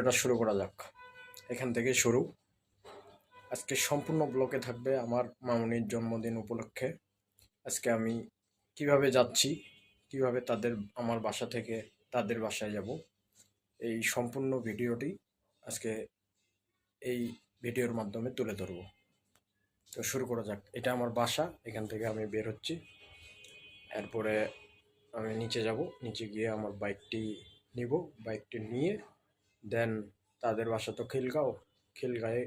ভিডিওটা শুরু করা যাক। এখান থেকে শুরু। আজকে সম্পূর্ণ ব্লকে থাকবে আমার মামুনির জন্মদিন উপলক্ষে। আজকে আমি কীভাবে যাচ্ছি, কীভাবে তাদের, আমার বাসা থেকে তাদের বাসায় যাব, এই সম্পূর্ণ ভিডিওটি আজকে এই ভিডিওর মাধ্যমে তুলে ধরবো। তো শুরু করা যাক। এটা আমার বাসা, এখান থেকে আমি বের হচ্ছি। এরপরে আমি নিচে যাব। নিচে গিয়ে আমার বাইকটি নিব। বাইকটি নিয়ে দেন তাদের বাসা তো খিলগাঁও, খিলগাঁয়ে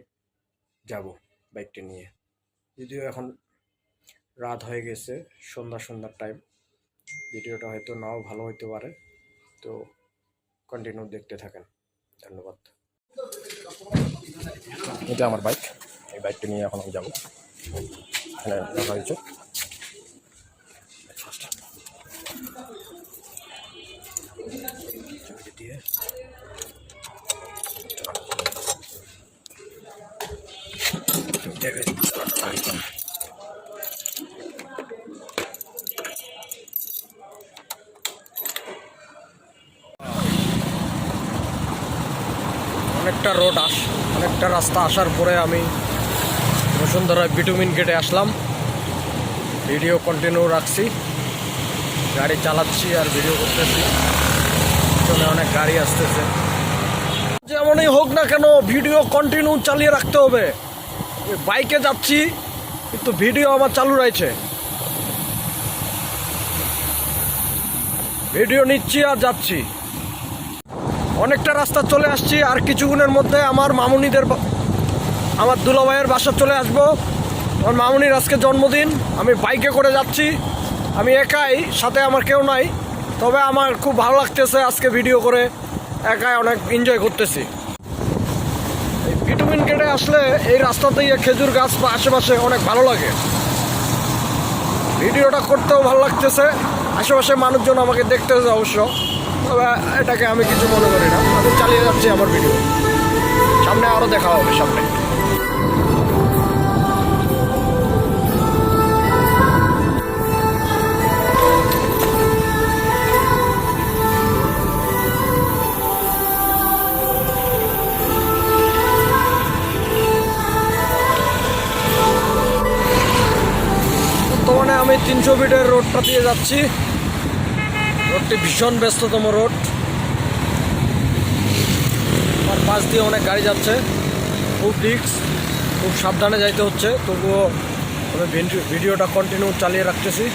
যাব বাইকটি নিয়ে। যদিও এখন রাত হয়ে গেছে, সন্ধ্যা সন্ধ্যার টাইম ভিডিওটা হয়তো নাও ভালো হইতে পারে, তো কন্টিনিউ দেখতে থাকেন। ধন্যবাদ। এটা আমার বাইক এই বাইকটা নিয়ে এখন আমি যাব। এখানে রাখা হয়েছে। ফার্স্ট অনেকটা রোড আস, অনেকটা রাস্তা আসার পরে আমি বসুন্ধরা ভিটামিন গেটে আসলাম। ভিডিও কন্টিনিউ রাখছি। গাড়ি চালাচ্ছি আর ভিডিও করতেছি। পিছনে অনেক গাড়ি আসতেছে। যেমনই হোক না কেন, ভিডিও কন্টিনিউ চালিয়ে রাখতে হবে। বাইকে যাচ্ছি, কিন্তু ভিডিও আমার চালু রয়েছে। ভিডিও নিচ্ছি আর যাচ্ছি। অনেকটা রাস্তা চলে আসছি, আর কিছুক্ষণের মধ্যে আমার মামুনিদের আমার দুলাভাইয়ের বাসা চলে আসব। আমার মামুনির আজকে জন্মদিন, আমি বাইকে করে যাচ্ছি। আমি একাই, সাথে আমার কেউ নাই, তবে আমার খুব ভালো লাগতেছে আজকে ভিডিও করে। একাই অনেক এনজয় করতেছি। এই ভিটামিন গেটে আসলে এই রাস্তা দিয়ে খেজুর গাছ বা আশেপাশে অনেক ভালো লাগে। ভিডিওটা করতেও ভালো লাগতেছে। আশেপাশে মানুষজন আমাকে দেখতেছে অবশ্য। তবে এটাকে আমি কিছু মনে করি না। আমি চালিয়ে যাচ্ছি আমার ভিডিও সামনে আরও দেখা হবে, সামনে। আমি তিনশো ফিটের রোডটা দিয়ে যাচ্ছি। রোডটি ভীষণ ব্যস্ততম রোড। আর পাশ দিয়ে অনেক গাড়ি যাচ্ছে। খুব রিক্স খুব সাবধানে যাইতে হচ্ছে। তবুও আমি ভিডিওটা কন্টিনিউ চালিয়ে রাখতেছি।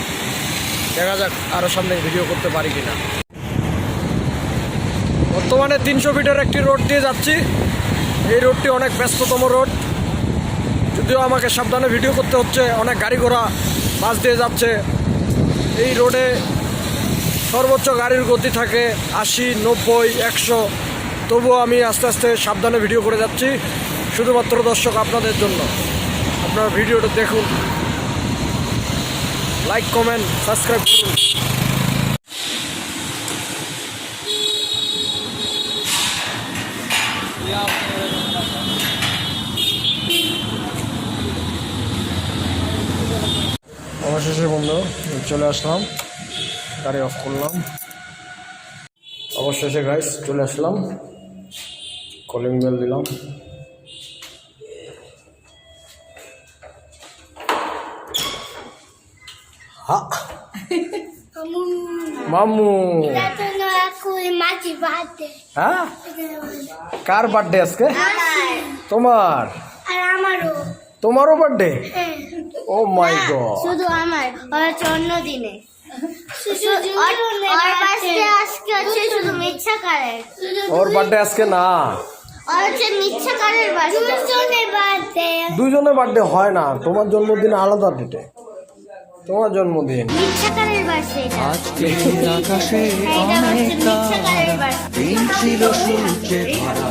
দেখা যাক আরও সামনে ভিডিও করতে পারি কিনা। বর্তমানে তিনশো ফিটের একটি রোড দিয়ে যাচ্ছি। এই রোডটি অনেক ব্যস্ততম রোড। যদিও আমাকে সাবধানে ভিডিও করতে হচ্ছে। অনেক গাড়ি ঘোড়া বাস দিয়ে যাচ্ছে। এই রোডে সর্বোচ্চ গাড়ির গতি থাকে আশি, নব্বই, একশো। তবুও আমি আস্তে আস্তে সাবধানে ভিডিও করে যাচ্ছি, শুধুমাত্র দর্শক আপনাদের জন্য। আপনারা ভিডিওটা দেখুন। লাইক কমেন্ট সাবস্ক্রাইব করুন। অবশেষে বন্ধু চলে আসলাম। গাড়ি অফ করলাম। অবশেষে গাইস চলে আসলাম। কলিং বেল দিলাম। মামু। হ্যাঁ? কার বার্থডে আজকে? তোমার? আর আমারও। তোমারও বার্থডে হ্যাঁ। ও মাই গড শুধু আমার ওর হচ্ছে দিনে ওর বার্থডে আজকে না। দুজনের বার্থডে হয় না। তোমার জন্মদিন আলাদা ডেটে তোমার জন্মদিন। আজকে আকাশে দিন ছিল সূর্যে ভরা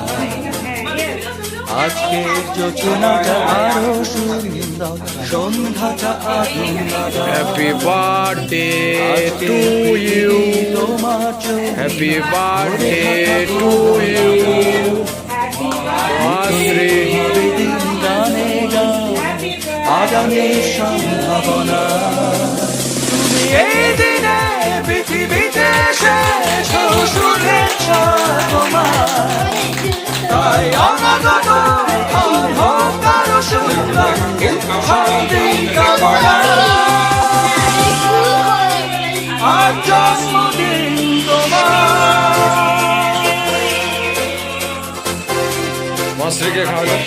আজকে যোজনাটা আরও সুন্দর। সন্ধ্যাটা আগুন হ্যাপি বার্থডে টু ইউ তোমার হ্যাপি বার্থডে টু ইউ দিন গানে গান আগামীর সম্ভাবনা তুমি আগে খাওয়া যাক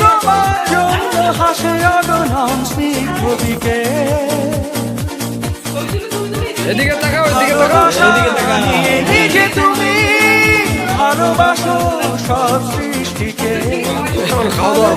তোমার জন্য হাসে অগণন স্নিগ্ধ বিকেল। এদিকে তাকাও এদিকে তাকাও। এদিকে তাকাও। তুমি ভালোবাসো সব সৃষ্টিকে। খাওয়া